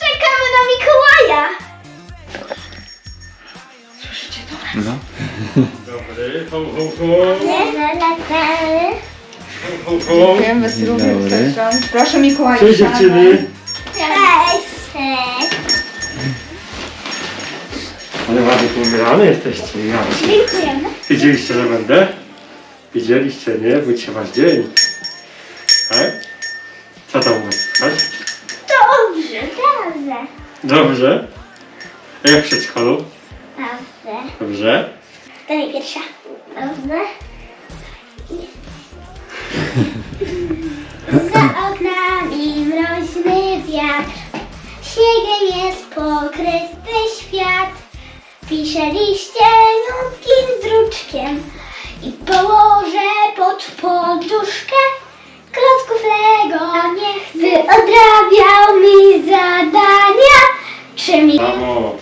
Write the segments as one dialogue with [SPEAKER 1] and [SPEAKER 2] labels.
[SPEAKER 1] Czekamy na Mikołaja!
[SPEAKER 2] No.
[SPEAKER 3] Dobry, ho, ho, ho, ho, ho, ho.
[SPEAKER 4] Dziękujemy z równych
[SPEAKER 2] dobry.
[SPEAKER 4] stron. Proszę Mikołaju.
[SPEAKER 3] Cześć dziewczyny.
[SPEAKER 1] Cześć! Cześć!
[SPEAKER 3] Ale ładnie tu umierane jesteście, ja.
[SPEAKER 1] Dziękujemy.
[SPEAKER 3] Widzieliście, że będę? Widzieliście, nie? Dzisiaj wasz dzień. Tak? Słychać?
[SPEAKER 1] Dobrze, dobrze.
[SPEAKER 3] Dobrze. A jak w przedszkolu?
[SPEAKER 1] Dobrze.
[SPEAKER 3] Dobrze.
[SPEAKER 1] To nie pierwsza. Dobrze. Za oknami mroźny wiatr, śniegiem jest pokryty świat. Piszę liścieniutkim druczkiem i położę pod poduszkę mi...
[SPEAKER 3] Mamo,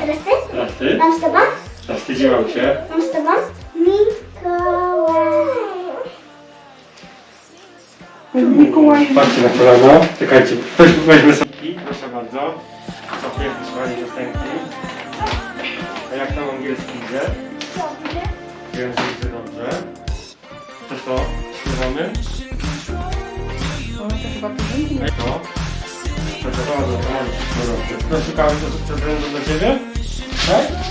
[SPEAKER 1] Teraz ty?
[SPEAKER 3] teraz ty?
[SPEAKER 1] Mam z tobą?
[SPEAKER 3] Zawstydziłam się.
[SPEAKER 1] Mam z tobą? Mikołaj.
[SPEAKER 4] Mikołaj.
[SPEAKER 3] Patrzcie na kolano. Czekajcie, ktoś weźmie sobie. Proszę bardzo. To piękne słuchanie piosenki. A jak tam angielski idzie?
[SPEAKER 1] Dobrze.
[SPEAKER 3] Wiem, że idzie dobrze. To co? Śpiewamy?
[SPEAKER 4] To chyba piosenki nie-
[SPEAKER 3] No. To bardzo, to może się co będę dla Ciebie? Tak?